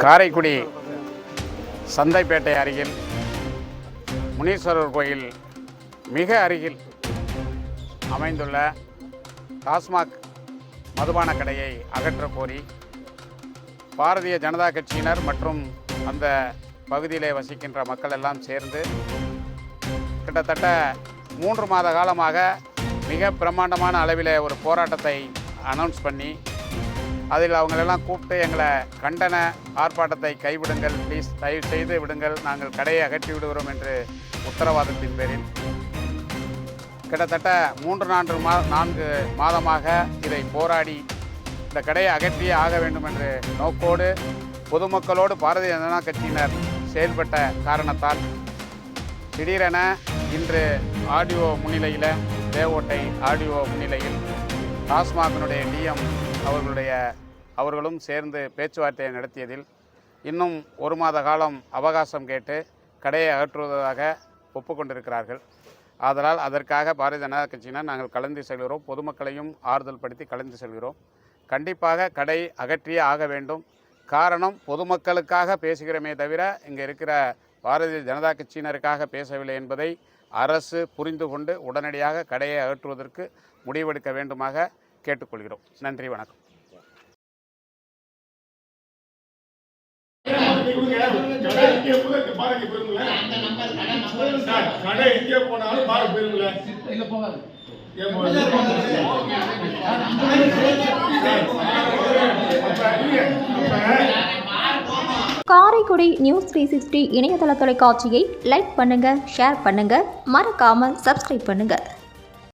காரைக்குடி சந்தைப்பேட்டை அருகில் முனீஸ்வரர் கோயில் மிக அருகில் அமைந்துள்ள டாஸ்மாக் மதுபான கடையை அகற்றக் கோரி பாரதிய ஜனதா கட்சியினர் மற்றும் அந்த பகுதியிலே வசிக்கின்ற மக்கள் எல்லாம் சேர்ந்து கிட்டத்தட்ட மூன்று மாத காலமாக மிக பிரம்மாண்டமான அளவில் ஒரு போராட்டத்தை அனௌன்ஸ் பண்ணி அதில் அவங்களெல்லாம் கூப்பிட்டு எங்களை கண்டன ஆர்ப்பாட்டத்தை கைவிடுங்கள் ப்ளீஸ் தயவு செய்து விடுங்கள். நாங்கள் கடையை அகற்றி விடுகிறோம் என்று உத்தரவாதத்தின் பேரில். கிட்டத்தட்ட மூன்று நான்கு மா நான்கு மாதமாக இதை போராடி இந்த கடையை அகற்றியே ஆக வேண்டும் என்று நோக்கோடு பொதுமக்களோடு பாரதிய ஜனதா கட்சியினர் செயல்பட்ட காரணத்தால் திடீரென இன்று ஆடியோ முன்னிலையில் தேவோட்டை ஆடியோ முன்னிலையில் டாஸ்மாகினுடைய டிஎம் அவர்களுடைய அவர்களும் சேர்ந்து பேச்சுவார்த்தையை நடத்தியதில் இன்னும் ஒரு மாத காலம் அவகாசம் கேட்டு கடையை அகற்றுவதாக ஒப்புக்கொண்டிருக்கிறார்கள். ஆதலால் அதற்காக பாரதிய ஜனதா கட்சியினர் நாங்கள் கலந்து செல்கிறோம். பொதுமக்களையும் ஆறுதல் படுத்தி கலந்து செல்கிறோம். கண்டிப்பாக கடை அகற்றியே ஆக வேண்டும். காரணம் பொதுமக்களுக்காக பேசுகிறோமே தவிர இங்கே இருக்கிற பாரதிய ஜனதா கட்சியினருக்காக பேசவில்லை என்பதை அரசு புரிந்து கொண்டு உடனடியாக கடையை அகற்றுவதற்கு முடிவெடுக்க வேண்டுமாக கேட்டுக்கொள்கிறோம். நன்றி வணக்கம். கடை எங்கே போனாலும் இல்ல போகாது காரைக்குடி நியூஸ் த்ரீ சிக்ஸ்டி இணையதள தொலைக்காட்சியை லைக் பண்ணுங்க ஷேர் பண்ணுங்க. மறக்காம சப்ஸ்கிரைப் பண்ணுங்க.